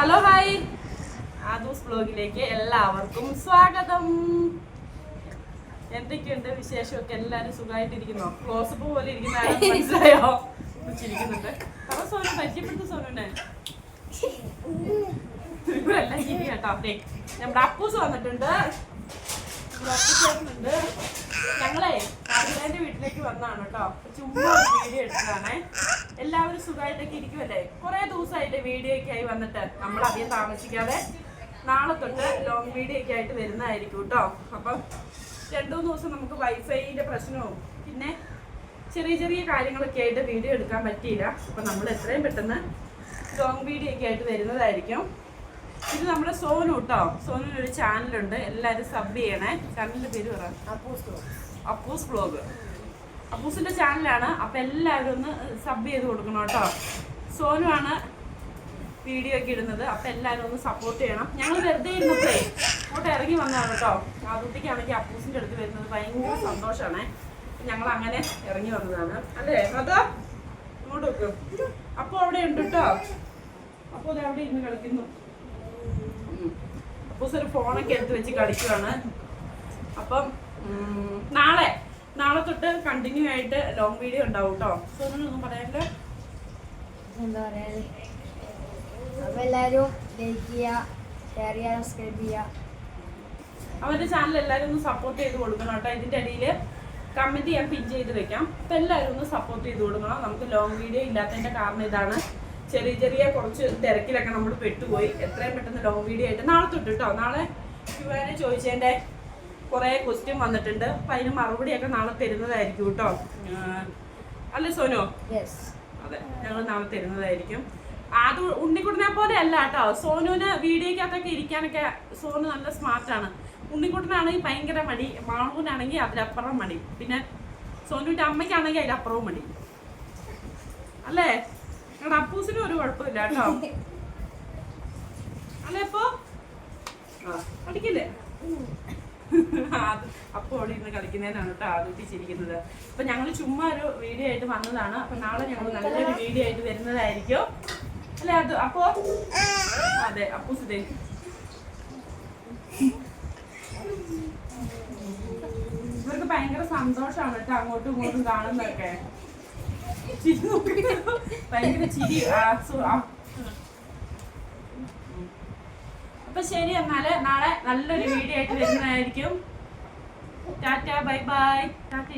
Hello hi. Aadhu's ബ്ലോഗിലേക്ക് എല്ലാവർക്കും സ്വാഗതം. എന്തൊക്കെയുണ്ട് വിശേഷമൊക്കെ? എല്ലാരും സുഖമായിട്ടിരിക്കുന്നോ? ക്ലോസപ്പ് പോലെ ഇരിക്കുന്ന ആരും മനസ്സിലായോ? ചിരിക്കുന്നുണ്ട് അപ്പൊ സോനു പരിചയപ്പെടുത്ത സോനുനെ ഇവരെല്ലാം ചിരി കേട്ടോ. അപ്പേ നമ്മുടെ അപ്പൂസ് വന്നിട്ടുണ്ട്. ഞങ്ങളെ കാർഗിലാന്റെ വീട്ടിലേക്ക് വന്നാണ് കേട്ടോ. ചുമ്മാ വീഡിയോ എടുത്തതാണേ. എല്ലാവരും സുഖമായിട്ടൊക്കെ ഇരിക്കുമല്ലേ കുറെ ദിവസമായിട്ട് വീഡിയോ ഒക്കെ ആയി വന്നിട്ട്. നമ്മൾ അധികം താമസിക്കാതെ നാളെ തൊട്ട് ലോങ് വീഡിയോ ഒക്കെ ആയിട്ട് വരുന്നതായിരിക്കും കേട്ടോ അപ്പം രണ്ടു മൂന്ന് ദിവസം നമുക്ക് വൈഫൈന്റെ പ്രശ്നവും പിന്നെ ചെറിയ ചെറിയ കാര്യങ്ങളൊക്കെ ആയിട്ട് വീഡിയോ എടുക്കാൻ പറ്റിയില്ല. അപ്പം നമ്മൾ എത്രയും പെട്ടെന്ന് ലോങ് വീഡിയോ ഒക്കെ ആയിട്ട് വരുന്നതായിരിക്കും. ഇത് നമ്മുടെ സോനു കേട്ടോ സോനുവിന് ഒരു ചാനലുണ്ട് എല്ലാവരും സബ് ചെയ്യണേ. ചാനലിന്റെ പേര് പറ. അപ്പോസ് ബ്ലോഗ്. അപ്പൂസിന്റെ ചാനലാണ് അപ്പൊ എല്ലാവരും ഒന്ന് സബ് ചെയ്ത് കൊടുക്കണം കേട്ടോ. സോനു ആണ് വീഡിയോ ഒക്കെ ഇടുന്നത്. അപ്പൊ എല്ലാവരും ഒന്ന് സപ്പോർട്ട് ചെയ്യണം. ഞങ്ങൾ വെറുതെ ഇരുന്നപ്പോഴേ ഇങ്ങോട്ട് ഇറങ്ങി വന്നതാണ് കേട്ടോ. ആദ്യത്തേക്കാണെങ്കിൽ അപ്പൂസിന്റെ അടുത്ത് വരുന്നത് ഭയങ്കര സന്തോഷമാണ് ഞങ്ങൾ അങ്ങനെ ഇറങ്ങി വന്നതാണ്. അല്ലേ? അതോ ഇങ്ങോട്ട് വെക്കും അപ്പൊ അവിടെ ഉണ്ട് കേട്ടോ. അപ്പൊ അത് അവിടെ ഇരുന്ന് കളിക്കുന്നു. അപ്പൂസ് ഒരു ഫോണൊക്കെ എടുത്ത് വെച്ച് കളിക്കുവാണ്. അപ്പം നാളെ നാളെ തൊട്ട് കണ്ടിന്യൂ ആയിട്ട് ലോങ് വീഡിയോ ഉണ്ടാവും കേട്ടോ സോനൊന്നും പറയാനില്ല. എന്താ പറയാ എല്ലാരും ലൈക്ക് ചെയ്യുക ഷെയർ ചെയ്യുക സബ്സ്ക്രൈബ് ചെയ്യുക അവരുടെ ചാനൽ എല്ലാവരും ഒന്ന് സപ്പോർട്ട് ചെയ്ത് കൊടുക്കണം കേട്ടോ ഇതിന്റെ ഇടയിൽ കമന്റ് ഞാൻ പിൻ ചെയ്ത് വെക്കാം. അപ്പൊ എല്ലാവരും ഒന്ന് സപ്പോർട്ട് ചെയ്ത് കൊടുക്കണം. നമുക്ക് ലോങ് വീഡിയോ ഇല്ലാത്തതിന്റെ കാരണം ഇതാണ്. ചെറിയ ചെറിയ കുറച്ച് തിരക്കിലൊക്കെ നമ്മൾ പെട്ടുപോയി. എത്രയും പെട്ടെന്ന് ലോങ് വീഡിയോ ആയിട്ട് നാളെ തൊട്ട് കേട്ടോ നാളെ ചോദിച്ചതിന്റെ കുറെ ക്വസ്റ്റ്യൻ വന്നിട്ടുണ്ട്. അപ്പൊ അതിന് മറുപടിയൊക്കെ നാളെ തരുന്നതായിരിക്കും കേട്ടോ. അല്ലേ സോനോ? അതെ ഞങ്ങൾ നാളെ തരുന്നതായിരിക്കും. അത് ഉണ്ണിക്കുട്ടനെ പോലെ അല്ല കേട്ടോ. സോനുവിന് വീഡിയോക്കകത്തൊക്കെ ഇരിക്കാനൊക്കെ സോനു നല്ല സ്മാർട്ടാണ് ഉണ്ണിക്കുട്ടനാണെങ്കിൽ ഭയങ്കര മടി. മാളൂനാണെങ്കിൽ അതിലപ്പുറം മടി. പിന്നെ സോനുവിന്റെ അമ്മയ്ക്കാണെങ്കിൽ അതിലപ്പുറവും മടി. അല്ലേ? ഞങ്ങളുടെ അപ്പൂസിനും ഒരു കുഴപ്പമില്ല കേട്ടോ. അല്ലേ ഇപ്പോ പഠിക്കില്ലേ അത് അപ്പോൾ അവിടെ ഇരുന്ന് കളിക്കുന്നതിനാണ് കേട്ടോ ആദ്യത്തെ അപ്പം ഞങ്ങൾ ചുമ്മാ ഒരു വീഡിയോ ആയിട്ട് വന്നതാണ്. അപ്പൊ നാളെ ഞങ്ങൾ നല്ലൊരു വീഡിയോ ആയിട്ട് വരുന്നതായിരിക്കും. അല്ലേ അത് അപ്പോ? അതെ അപ്പൂ സുധേ ഇവർക്ക് ഭയങ്കര സന്തോഷമാണ് കേട്ടോ അങ്ങോട്ടും ഇങ്ങോട്ടും കാണുന്നതൊക്കെ. ചിരി ഭയങ്കര ചിരി. അപ്പൊ ശരി എന്നാൽ നാളെ നല്ലൊരു വീഡിയോ ആയിട്ട് വരുന്നതായിരിക്കും. Tata, bye bye. Tata.